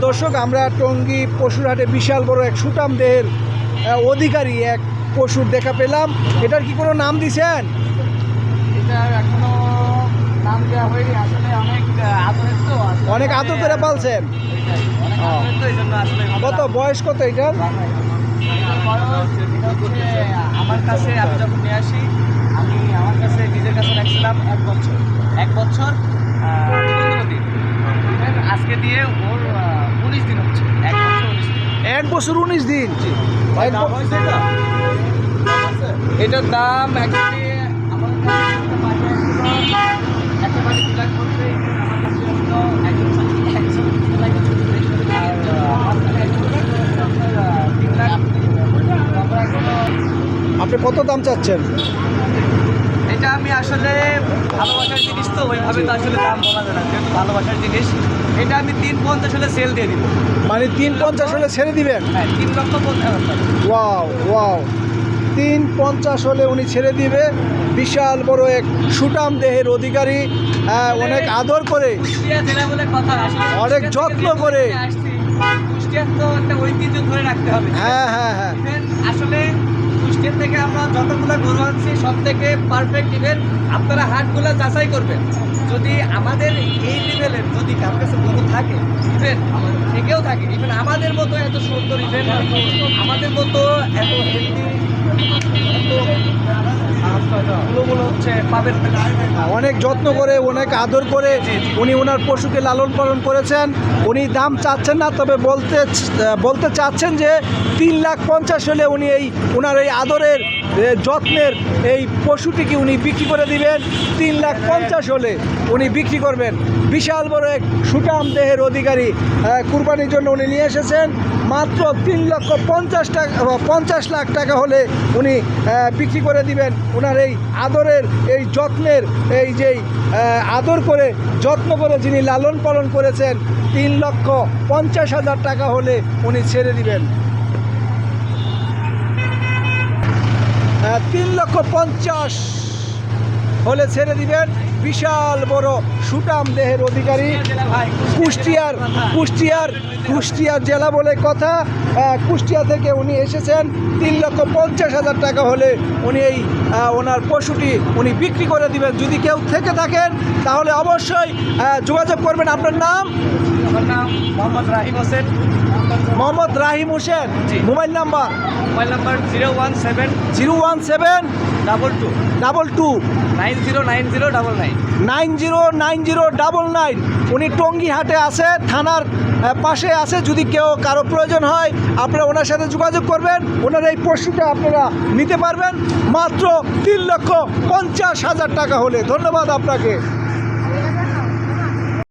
দর্শক আমরা টঙ্গী পশুরহাটে বিশাল বড় এক সুটাম দেহের অধিকারী এক পশুর দেখা পেলাম। এটার কি কোনো নাম দিছেন? অনেক আদর করে পালছেন? কত বয়স কত এটার? এটার এটা আমার কাছে আমি যখন নিয়ে আসি আমি আমার কাছে নিজের কাছে রাখছিলাম এক বছর এক বছর আহ, পনেরো দিন Even আজকে দিয়ে ওর উনিশ দিন হচ্ছে এক বছর উনিশ দিন এক বছর উনিশ দিন এক ব- এটার দাম অ্যাকচুয়ালি আমার কাছে একটা বাজার ছিল, একটা বাড়ি দু লাখ পড়বে, আমার কাছে হলো একজন একজন দু লাখ আর আহ, আমার কাছে একজন আপনার, আহ, তিন লাখ আমরা এখনও আপনি কত দাম চাচ্ছেন? এটা আমি আসলে ভালোবাসার জিনিস তো ওইভাবে তো আসলে দাম বলা যায় না যেহেতু ভালোবাসার জিনিস। এটা আমি তিন পঞ্চাশ হলে সেল দিয়ে দিব। মানে তিন পঞ্চাশ হলে ছেড়ে দিবেন? হ্যাঁ তিন লক্ষ পঞ্চাশ হাজার ওয়াও ওয়াও। তিন পঞ্চাশ হলে উনি ছেড়ে দিবে। বিশাল বড় এক সুটাম দেহের অধিকারী হ্যাঁ, অনেক আদর করে। অনেক যত্ন করে। হ্যাঁ হ্যাঁ হ্যাঁ। আসলে কুষ্টিয়া থেকে আমরা যতগুলো গরু আনছি সব থেকে পারফেক্ট ইভেন্ট আপনারা হাটগুলো যাচাই করবেন। যদি আমাদের এই লেভেলের যদি কার কাছে গরু থাকে ইভেন থেকেও থাকে ইভেন আমাদের মতো এত সুন্দর ইভেন্ট আমাদের মতো এত হেলদি হচ্ছে পাবেন। অনেক যত্ন করে অনেক আদর করে উনি ওনার পশুকে লালন পালন করেছেন। উনি দাম চাচ্ছেন না তবে বলতে বলতে চাচ্ছেন যে তিন লাখ পঞ্চাশ হলে উনি এই ওনার এই আদরের যত্নের এই পশুটিকে উনি বিক্রি করে দিবেন। তিন লাখ পঞ্চাশ হলে উনি বিক্রি করবেন। বিশাল বড় এক সুটাম দেহের অধিকারী কুরবানির জন্য উনি নিয়ে এসেছেন। মাত্র তিন লক্ষ পঞ্চাশ টাকা পঞ্চাশ লাখ টাকা হলে উনি বিক্রি করে দিবেন। ওনার এই আদরের, এই যত্নের, এই যেই আদর করে, যত্ন করে যিনি লালন পালন করেছেন, তিন লক্ষ পঞ্চাশ হাজার টাকা হলে উনি ছেড়ে দিবেন। তিন লক্ষ পঞ্চাশ হলে ছেড়ে দিবেন। বিশাল বড় সুটাম দেহের অধিকারী। কুষ্টিয়ার কুষ্টিয়ার কুষ্টিয়ার জেলা বলে কথা। কুষ্টিয়া থেকে উনি এসেছেন। তিন লক্ষ পঞ্চাশ হাজার টাকা হলে উনি এই ওনার পশুটি উনি বিক্রি করে দিবেন। যদি কেউ থেকে থাকেন তাহলে অবশ্যই যোগাযোগ করবেন। আপনার নাম? আমার নাম Mohammad Rahim Hossain. Mohammad Rahim Hossain. Mobile number? Mobile number zero one seven zero one seven double two. Double two. Nine zero nine zero double nine. Nine zero nine zero double nine. উনি টঙ্গিহাটে আছে, থানার পাশে আছে, যদি কেউ কারও প্রয়োজন হয়, আপনারা ওনার সাথে যোগাযোগ করবেন। ওনার এই পশুটা আপনারা নিতে পারবেন। মাত্র তিন লক্ষ পঞ্চাশ হাজার টাকা হলে। ধন্যবাদ আপনাকে।